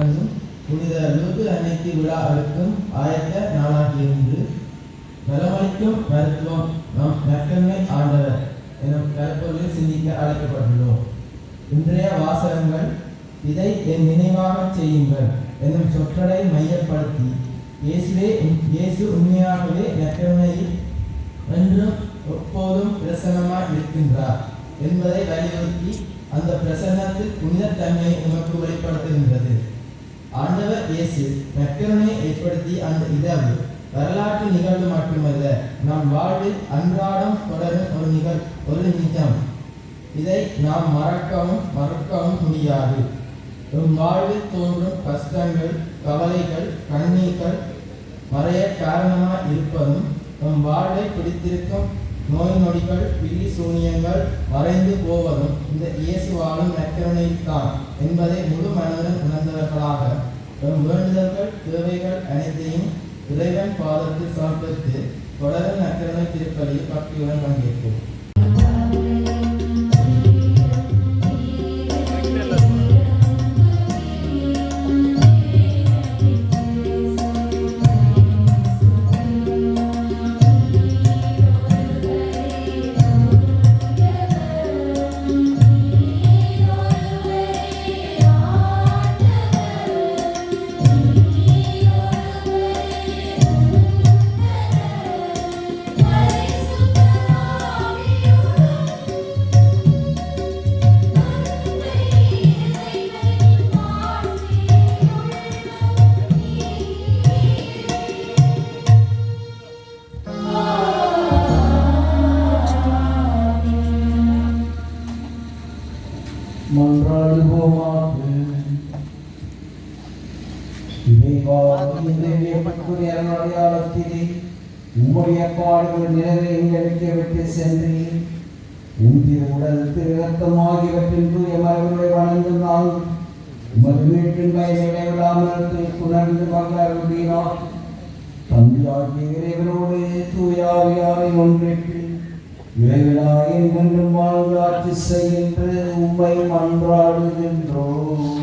புனித நூறு அனைத்து விழா அடுக்கும் ஆயத்த நாளாகிய இன்று நலமளிக்கும் மருத்துவம் நம் நற்கண்மை ஆண்டவர் எனும் கருப்பொருளில் சிந்திக்க அழைக்கப்பட்டுள்ளோம். இன்றைய வாசகங்கள் இதை என் நினைவாக செய்யுங்கள் என்னும் சொற்றலை மையப்படுத்தி இயேசுவே இயேசு உண்மையாகவே நற்கருணையில் என்றும் எப்போதும் பிரசன்னமாய் இருக்கின்றார் என்பதை வலியுறுத்தி அந்த பிரசன்னத்தில் புனிதத்தன்மையை நமக்கு வெளிப்படுத்துகின்றது. ஆண்டவர் இயேசு நற்கருணையை ஏற்படுத்தி அந்த இரவு வரலாற்று நிகழ்வு மட்டுமல்ல நம் வாழ்வில் அன்றாடம் தொடரும் ஒரு நிகழ் ஒரு நிஜம் இதை நாம் மறக்கவும் மறக்கவும் முடியாது. நம் வாழ்வில் தோன்றும் கஷ்டங்கள் கவலைகள் கண்ணீர்கள் மறைய காரணமாக இருப்பதும் நம் வாழ்வை பிடித்திருக்கும் நோய் நொடிகள் பில்லி சூனியங்கள் மறைந்து போவதும் இந்த இயேசு வாழும் நற்கருணைத்தான் என்பதை முழு மனதுடன் உணர்ந்தவர்களாக நம் வேண்டுதல்கள் தேவைகள் அனைத்தையும் இறைவன் பாதத்தில் சமர்ப்பித்து தொடர் நற்கருணை திருப்பலியில் பக்தியுடன் பங்கேற்போம். பாடுகள் நிறைவே எங்களுக்கு விட்டு சென்றீர் உம் திருவுடல் திரு ஆகியவற்றின் தூய மரபுகளை வணங்கும் நாள். உமது மீட்பின் பயனை விடாமல் புணர்ந்து மகளருடீரார் தந்தையாகிய இறைவனோடு தூயாவியாரை ஒன்றிட்டு இறைவனாய் என்றென்றும் வாழ்ந்து ஆட்சி செய்கின்ற உண்மை மன்றாடுகின்றோம்.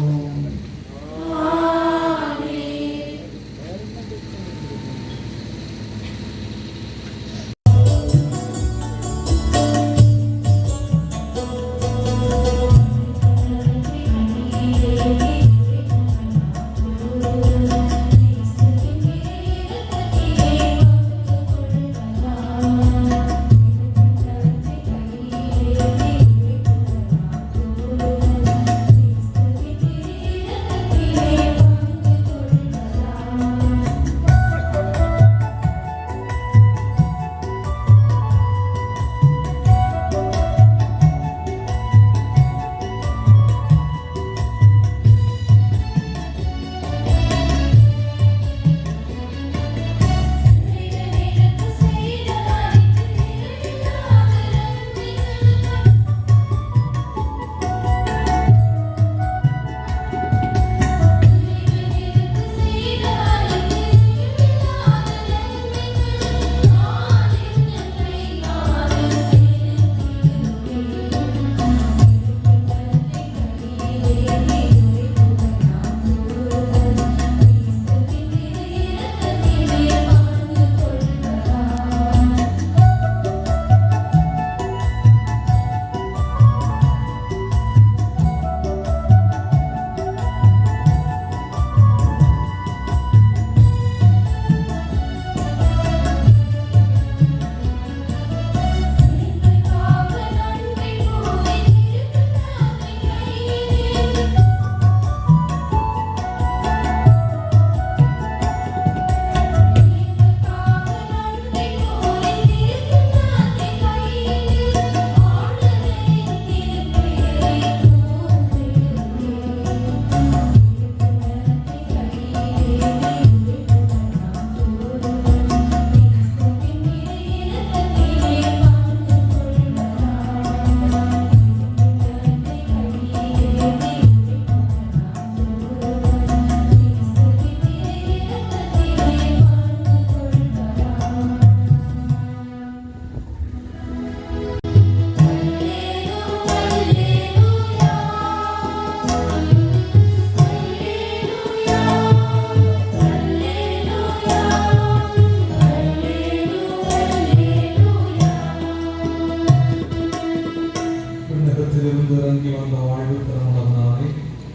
உலகத்திலிருந்து இறங்கி வந்த வாழ்வு தரமுடனானே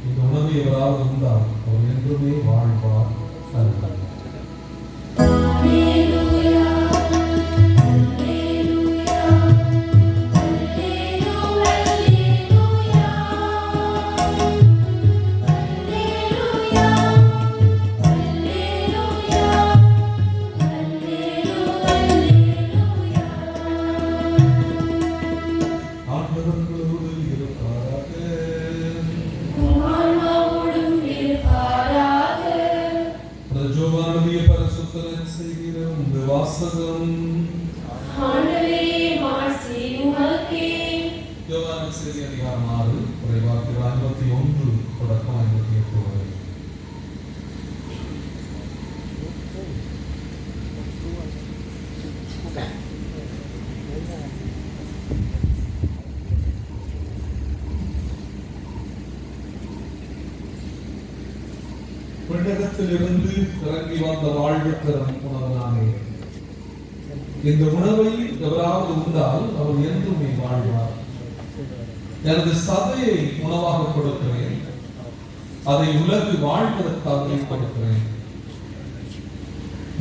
இந்த உணவு எவராக இருந்தால் அவர் என்றுமே வாழ்வார் அல்ல விண்ணகத்திலிருந்து இறங்கி வந்த வாழ்வு தரும் உணவனானே இந்த உணவை எவராவது உண்டால் அவர் என்றுமே வாழ்வார். எனது சதையை உணவாக கொடுக்கிறேன். அதை உலகு வாழ்வதற்காக கொடுக்கிறேன்.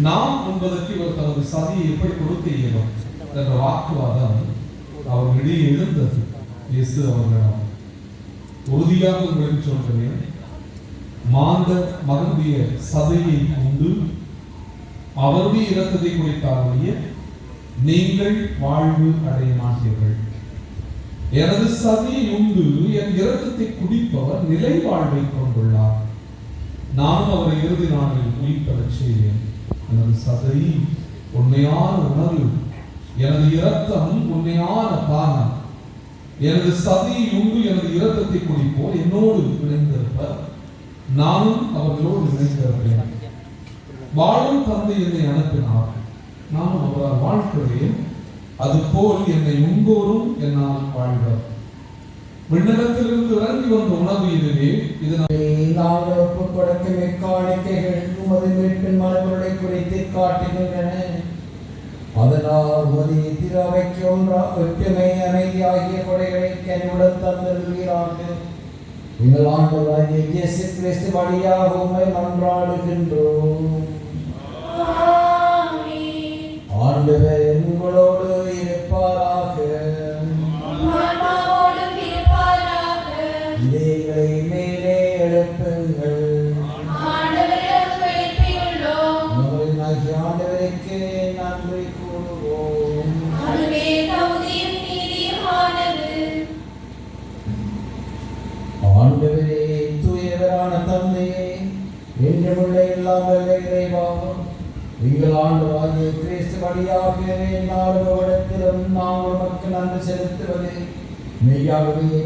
நாம் உண்பதற்கு இவர் தனது சதியை எப்படி கொடுக்க இயலும் என்ற வாக்குவாதம் அவர்களிடையே இருந்தது. இயேசு அவர்களிடம் உறுதியாக உங்களுக்கு சொல்கிறேன். மாந்த மகனுடைய சதையை உண்டு. அவருடைய இரத்தத்தை குடித்தாலுடைய நீங்கள் வாழ்வு அடைய மாட்டீர்கள் எனது சதியை உண்டு. என் இரத்தத்தை குடிப்பவர் நிலை வாழ்வை கொண்டுள்ளார். நான் அவரை இறுதி நாளில் உயிர்ப்பெறச் செய்வேன். எனது சதை உண்மையான உணர்வு எனது இரத்தம் உண்மையான பானம் எனது சதியை உண்டு. எனது இரத்தத்தை குடிப்போர் என்னோடு இணைந்திருப்பார் நானும் அவர்களோடு இணைந்திருப்பேன் வாழும் தந்தை என்னை அனுப்பினார். நானும் அவரால் வாழ்க்கிறேன் அதுபோல் என்னை உண்போரும் என்னால் வாழ்வர் விண்ணகத்திலிருந்து இறங்கி வந்த உணவு இதுவே. இதனால் நாங்கள் ஒப்புக் கொடுக்கும் இக்காணிக்கைகள் உமது மீட்பின் மரபுகளை குறித்து காட்டுகின்றன. அதனால் உமது எதிராக ஒற்றுமை அமைதி ஆகிய கொடைகளை கனிவுடன் தந்திருக்கிறார்கள் எங்கள் ஆண்டவராகிய இயேசு கிறிஸ்து வழியாக உம்மை மன்றாடுகின்றோம்.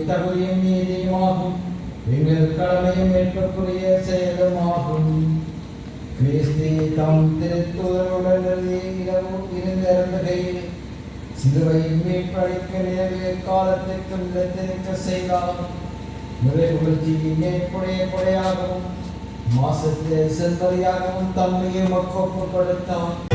தகுதியும் நீதியுமாகும் எங்கள் கடமையும் ஏற்பக்கூடிய செயலுமாகும். கிறிஸ்தி தம் திருத்துவருடன் இரவும் இருந்திருந்தகையில் சிலுவை மீட்பளிக்க நிலவிய காலத்திற்கு நிலத்திருக்க செய்தார் நிறைவுறுதியின் மேற்புடைய கொடையாகவும் மாசத்தில் செந்தறியாகவும் தன்மையை மக்கொப்பு கொடுத்தான்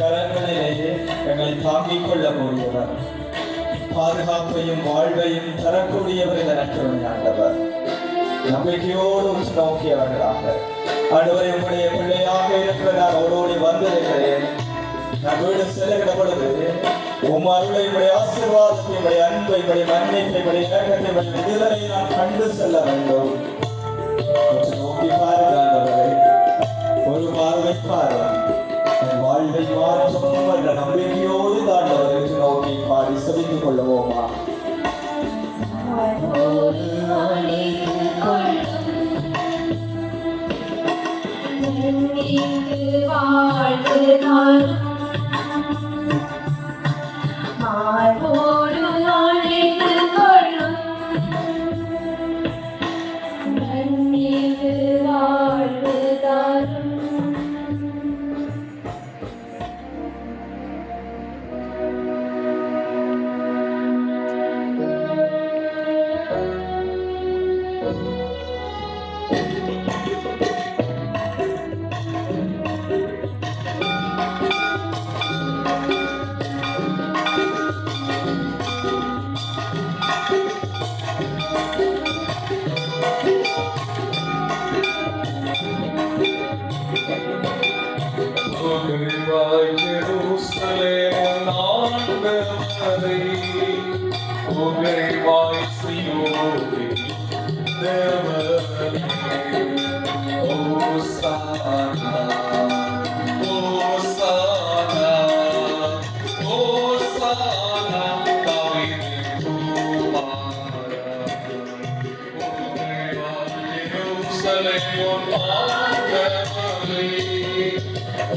கரங்களிலேயே எங்களை தாங்கிக் கொள்ள கூடியவர் பாதுகாப்பையும் வாழ்வையும் தரக்கூடியவர் எனக்கிறவன் ஆண்டவர். நம்பிக்கையோடு நோக்கியவர்களாக. ஆண்டவரை உங்களுடைய பிள்ளையாக இருக்கிற நான் அவரோடு வந்திருக்கிறேன். நான் வீடு செல்லுகிற பொழுது உம் அருளை உடைய ஆசீர்வாதத்தை உடைய அன்பை உடைய மன்னிப்பை உடைய இலக்கத்தை உடைய விடுதலை நான் கண்டு செல்ல வேண்டும். நோக்கி பாருங்கள் ஒரு பார்வை பார்வை வைத்துக் கொள்ளுவோமா? வாழ்த்து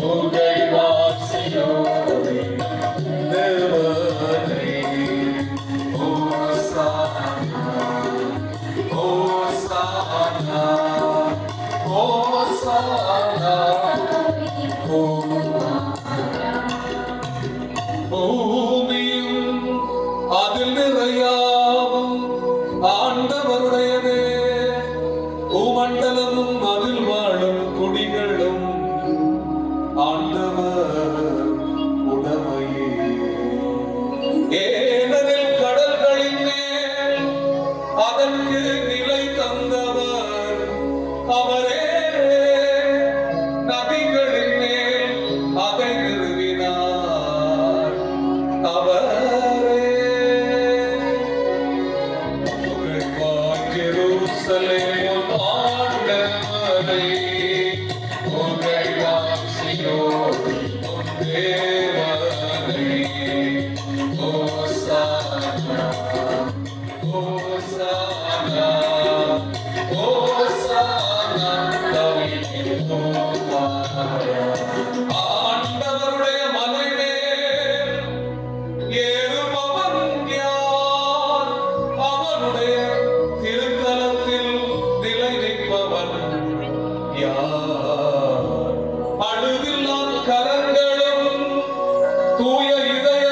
Oh, இருதய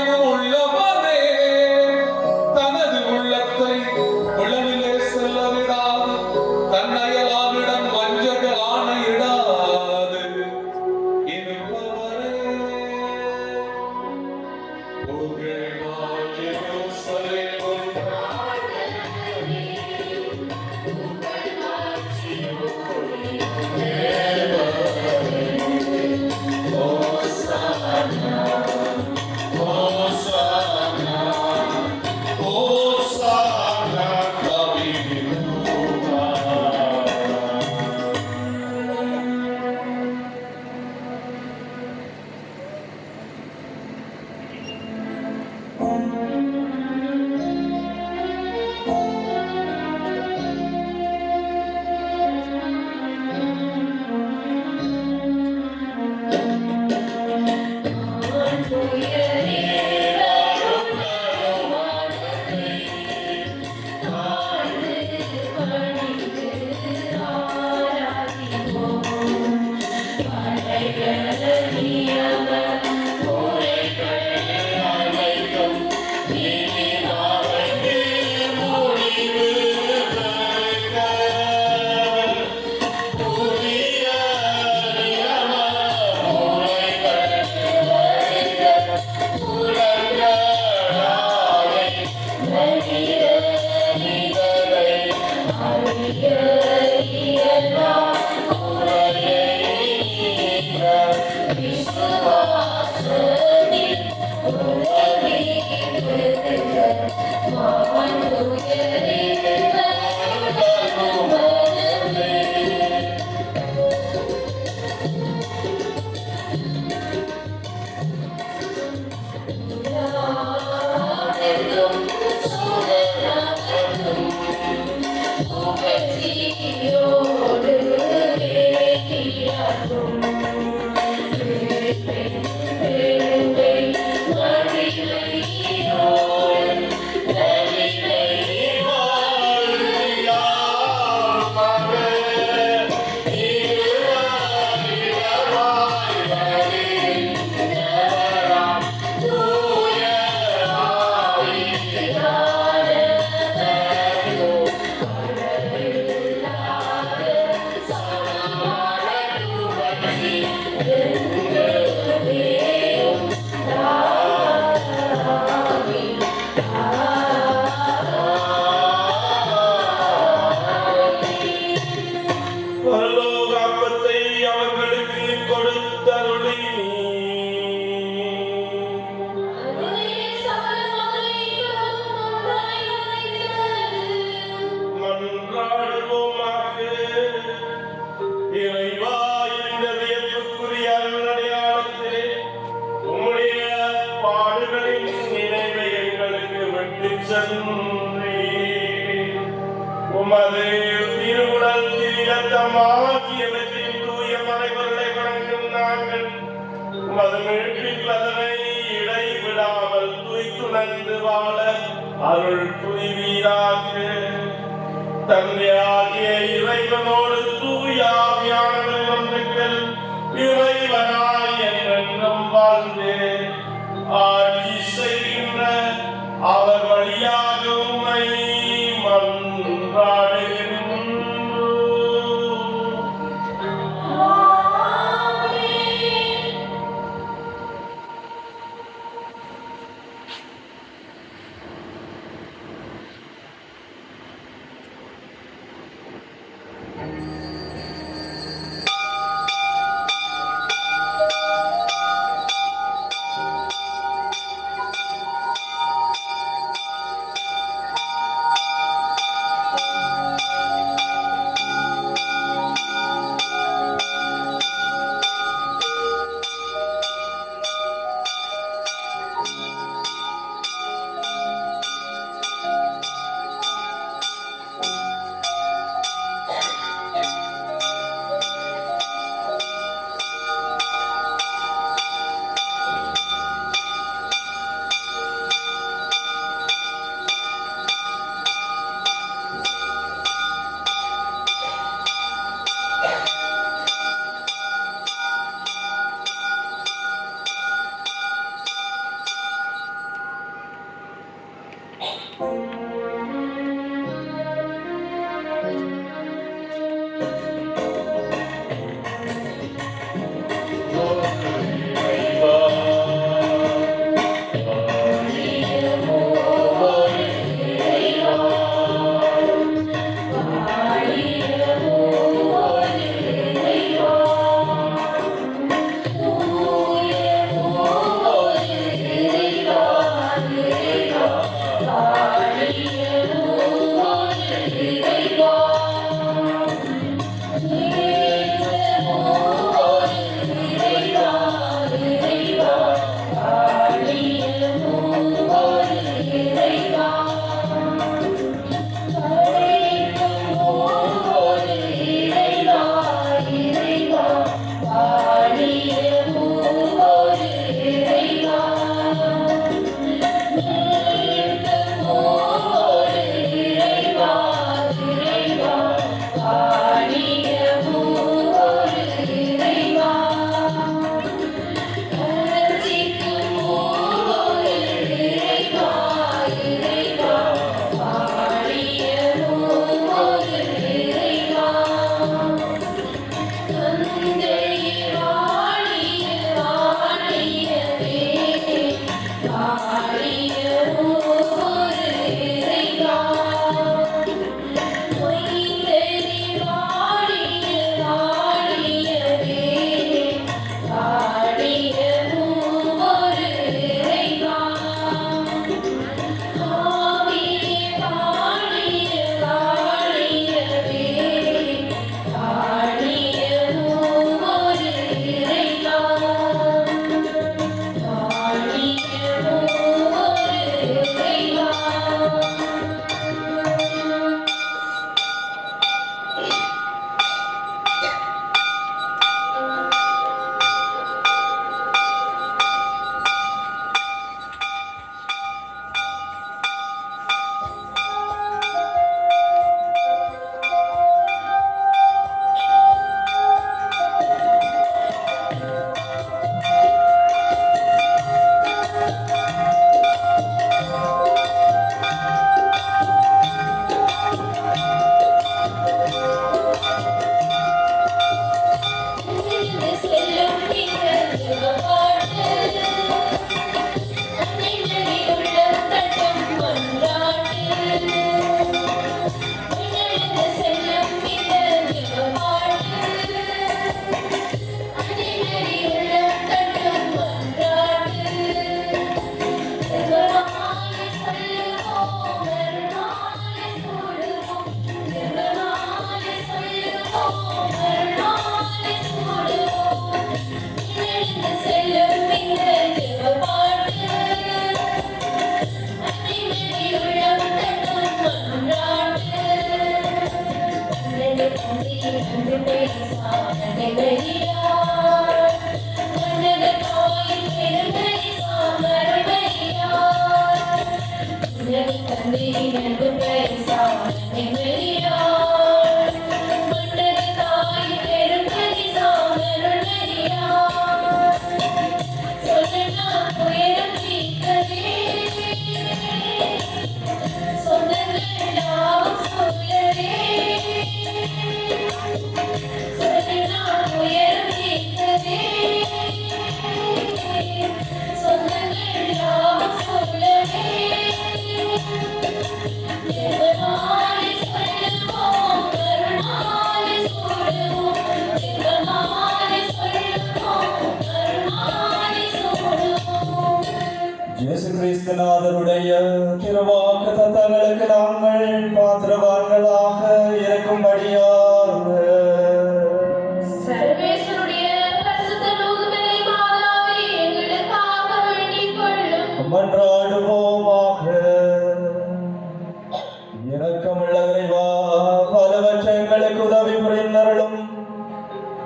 துணைந்து வாழ அருள் புரிவீராக. தன்மையாகிய இறைவனோடு தூயாவியானவர் நம்பிக்கை இறைவனாய் என்றென்றும் வாழ்ந்தேன் ஆய்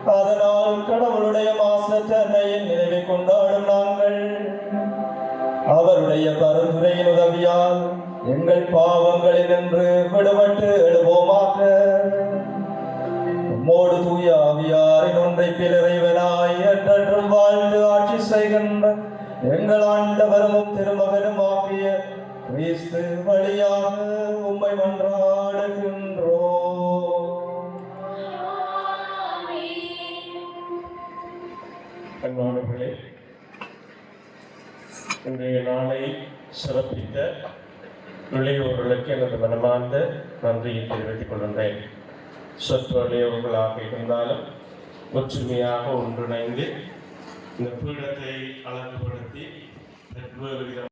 அதனால் கடவுளுடைய மாசத்தன்னையின் நினைவை கொண்டாடும் நாங்கள். அவருடைய பரிந்துரையின் உதவியால் எங்கள் பாவங்களில் பாவங்களினின்று விடுபட்டு எழுவோமாக. உம்மோடு தூய ஆவியாரின் ஒன்றை இறைவனாய் என்றென்றும் வாழ்ந்து ஆட்சி செய்கின்ற எங்கள் ஆண்டவரும் திருமகனும் ஆகிய கிறிஸ்து வழியாக உம்மை மன்றாடுகின்ற அன்பானவர்களே இன்றைய நாளை சிறப்பித்த இளையோர்களுக்கு எனது மனமார்ந்த நன்றியை தெரிவித்துக் கொள்கின்றேன். சொற்று இளையோர்களாக இருந்தாலும் ஒற்றுமையாக ஒன்றிணைந்து இந்த பீடத்தை அழகுபடுத்த